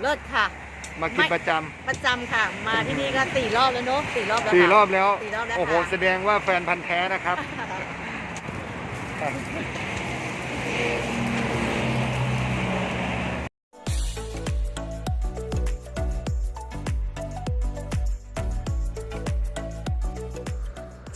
เลิศค่ะ มากินไม่ประจประจำค่ะ มาที่นี่ก็สี่รอบแล้วเนอะสี่รอบแล้วำสี่ค่ะรอบแล้ว สี่รอบแล้วโอ้โหค่ะแสดงว่าแฟนพันธ์แท้นะครับ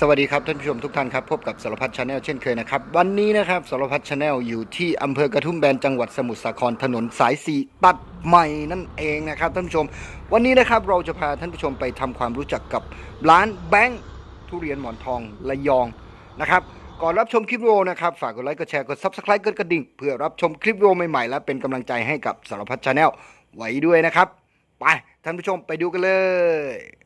วัสดีครับท่านผู้ชมทุกท่านครับพบกับสารพัดชาแนลเช่นเคยนะครับ วันนี้นะครับสารพัดชาแนลอยู่ที่อำเภอกระทุ่มแบนจังหวัดสมุทรสาครถนนสายสีตัดใหม่นั่นเองนะครับท่านผู้ชม วันนี้นะครับเราจะพาท่านผู้ชมไปทำความรู้จักกับร้านแบงค์ทุเรียนหมอนทองระยองนะครับก่อนรับชมคลิปวิดีโอนะครับฝากกดไลค์กดแชร์กด subscribe กดกระดิ่งเพื่อรับชมคลิปวิดีโอใหม่ๆและเป็นกำลังใจให้กับสารพัดชาแนลไว้ด้วยนะครับไปท่านผู้ชมไปดูกันเลย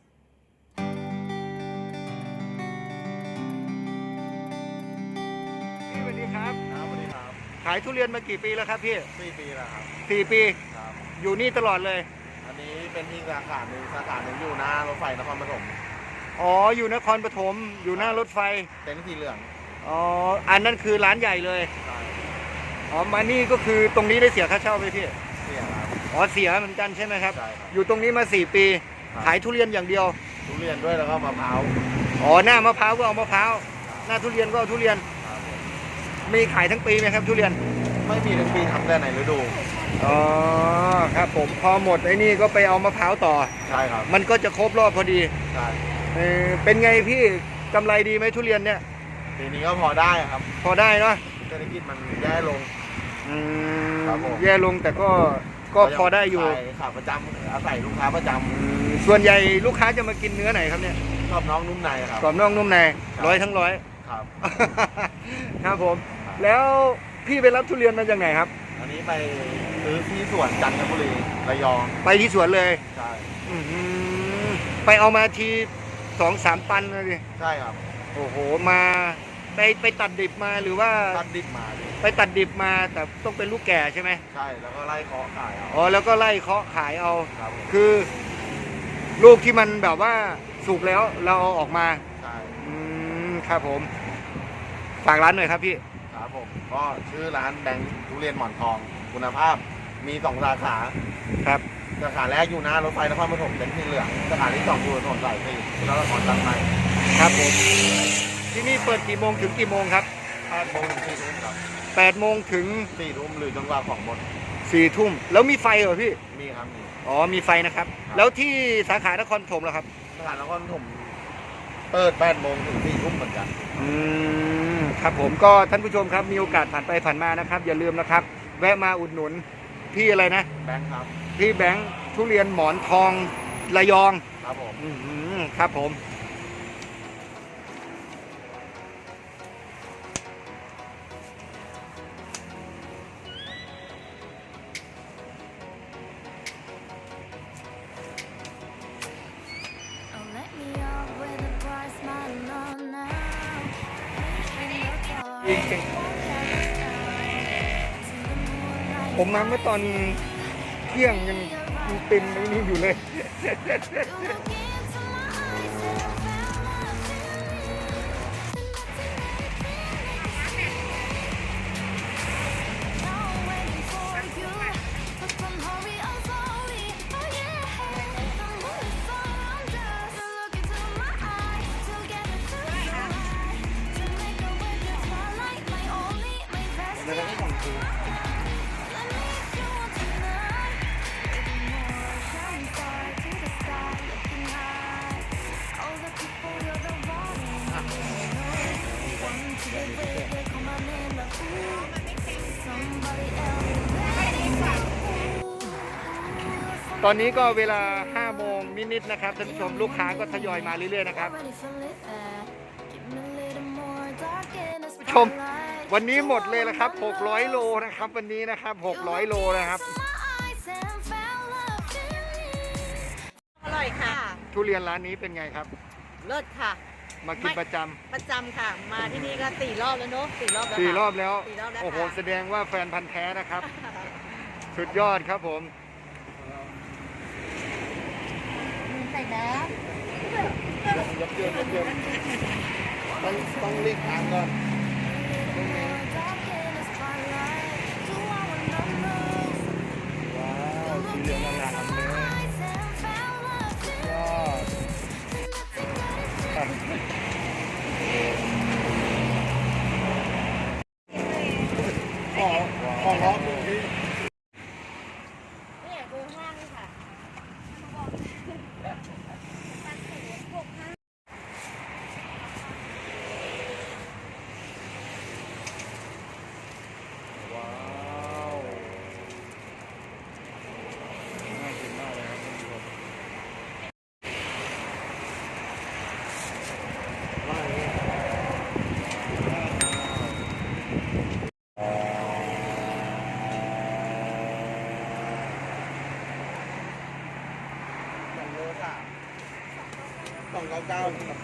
ายทุเรียนมากี่ปีแล้วครับพี่สี่ปีแล้วครับสี่ปี ครับ อยู่นี่ตลอดเลย อันนี้เป็นอีกสาขาหนึ่งสาขาหนึ่งอยู่หน้ารถไฟนครปฐมอ๋อ อยู่นครปฐม อยู่หน้ารถไฟ เต็นท์สีเหลือง อ๋อ อันนั้นคือร้านใหญ่เลย ใช่อ๋อ มานี่ก็คือตรงนี้ได้เสียค่าเช่าไหมพี่ เสียครับ อ๋อ เสียเหมือนกันใช่ไหมครับ ใช่ครับ อยู่ตรงนี้มาสี่ปี ครับ ขายทุเรียนอย่างเดียว ทุเรียนด้วยแล้วก็มะพร้าว อ๋อ หน้ามะพร้าวก็เอามะพร้าว หน้าทุเรียนก็เอาทุเรียนครับผ มมีขายทั้งปีไหมครับทุเรียน ไม่มีทั้งปีทำแต่ในฤดู อ๋อครับผมพอหมดไอ้นี่ก็ไปเอามะพร้าวต่อ ใช่ครับ มันก็จะครบรอบพอดีใช่ เออเป็นไงพี่กำไรดีไหมทุเรียนเนี่ย ปีนี้ก็พอได้ครับ พอได้เนาะเศรษฐกิจมันแย่ลง อืมครับผม แย่ลงแต่ก็ก็พอได้อยู่ขายขาประจำอาศัยลูกค้าประจส่วนใหญ่ลูกค้าจะมากินเนื้อไหนครับเนี่ยำชอบน้องนุ่มในครับ กรอบนอกนุ่มในครับร้อยทั้งร้อย ครับ ครับผม แล้วพี่ไปรับทุเรียนมาจากไหนครับ อันนี้ไปซื้อที่สวนจันทบุรีระยองไปที่สวนเลยใช่อื้อหือไปเอามาทีสองสามตันเลยดิใช่ครับโอ้โหมาไปไปตัดดิบมาหรือว่าตัดดิบมาดิไปตัดดิบมาแต่ต้องเป็นลูกแก่ใช่ไหมใช่แล้วก็ไล่เคาะขายเอาอ๋อแล้วก็ไล่เคาะขายเอา ครับผมคือ ลูกที่มันแบบว่าสุกแล้วเราเอาออกมา ใช่ อืม ครับผม ฝากร้านหน่อยครับพี่ครับ ผม ก็ชื่อร้านแบงค์ทุเรียนหมอนทอง คุณภาพ มีสองสาขา ครับสาขาแรกอยู่หน้ารถไฟนครปฐมเป็นสีเหลืองสาขาที่สองอยู่ถนนสายสี่แล้วนครตังไมครับผมที่นี่เปิดกี่โมงถึงกี่โมงครับแปดโมงถึงสี่ทุ่มครับ8โมงถึงสี่ทุ่มหรือจนกว่าของหมด4ทุ่มแล้วมีไฟเหรอพี่ มีครับมี อ๋อมีไฟนะครับครับแล้วที่สาขานครปฐมล่ะครับ สาขานครปฐมเปิดแปดโมงถึงสี่ทุ่มเหมือนกัน อืม ครับผมก็ท่านผู้ชมครับมีโอกาสผ่านไปผ่านมานะครับ อย่าลืมนะครับ แวะมาอุดหนุนพี่อะไรนะแบงค์ครับ พี่แบงค์ทุเรียนหมอนทองระยองครับผม อืมครับผม จริงผมมาเมื่อตอนเที่ยงยังเต็มไอ้นี่อยู่เลย ตอนนี้ก็เวลา5โมงนิดๆนะครับท่านผู้ชมลูกค้าก็ทยอยมาเรื่อยๆนะครับชม วันนี้หมดเลยละครับ 600 โลนะครับ วันนี้นะครับ 600 โลนะครับอร่อยค่ะ ทุเรียนร้านนี้เป็นไงครับ เลิศค่ะ มากินไม่ประจำประจำค่ะ มาที่นี่ก็สี่รอบแล้วเนอะสี่รอบแล้วสี่ค่ะรอบแล้ว สี่รอบแล้วโอ้โห ค่ะ แสดงว่าแฟนพันธ์แท้นะครับ สุดยอดครับผม ใส่น้ยกเยอะยกเยอะต้องต้องรีบทางก่อน เก้าเก้าครับ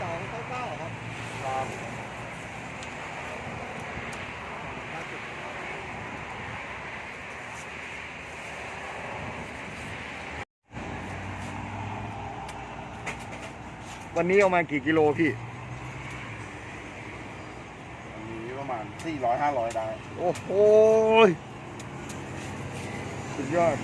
สองเก้าเก้าครับครับห้าสิบวันนี้เอามากี่กิโลพี่อันนี้ประมาณสี่ร้อยห้าร้อยได้ โอ้โหยสุดยอด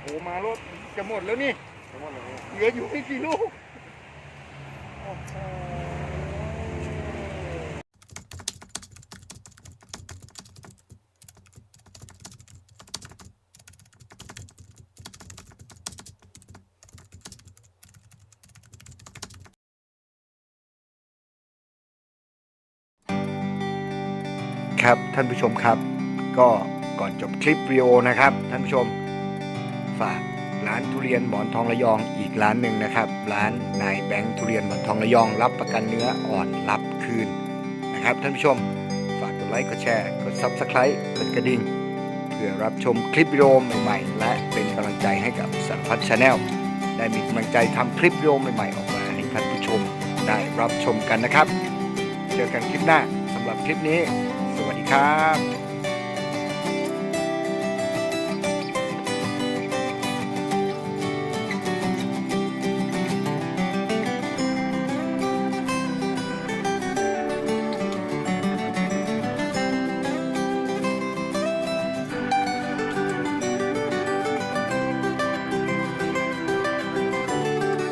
โอ้โหมารถจะหมดแล้วนี่ทั้งหมดเลยเหลืออยู่ไม่กี่ลูกครับท่านผู้ชมครับ ก็ก่อนจบคลิปวิดีโอนะครับ ท่านผู้ชม ฝากร้านทุเรียนหมอนทองระยองอีกร้านหนึ่งนะครับ ร้านนายแบงค์ทุเรียนหมอนทองระยอง รับประกันเนื้ออ่อนรับคืนนะครับ ท่านผู้ชมฝากกดไลค์กดแชร์กด Subscribe กดกระดิ่ง เพื่อรับชมคลิปวิดีโอใหม่ๆ และเป็นกำลังใจให้กับสารพัดชาแนลได้มีกำลังใจทำคลิปวิดีโอใหม่ๆ ออกมาให้ท่านผู้ชมได้รับชมกันนะครับ เจอกันคลิปหน้าสำหรับคลิปนี้ สวัสดีครับ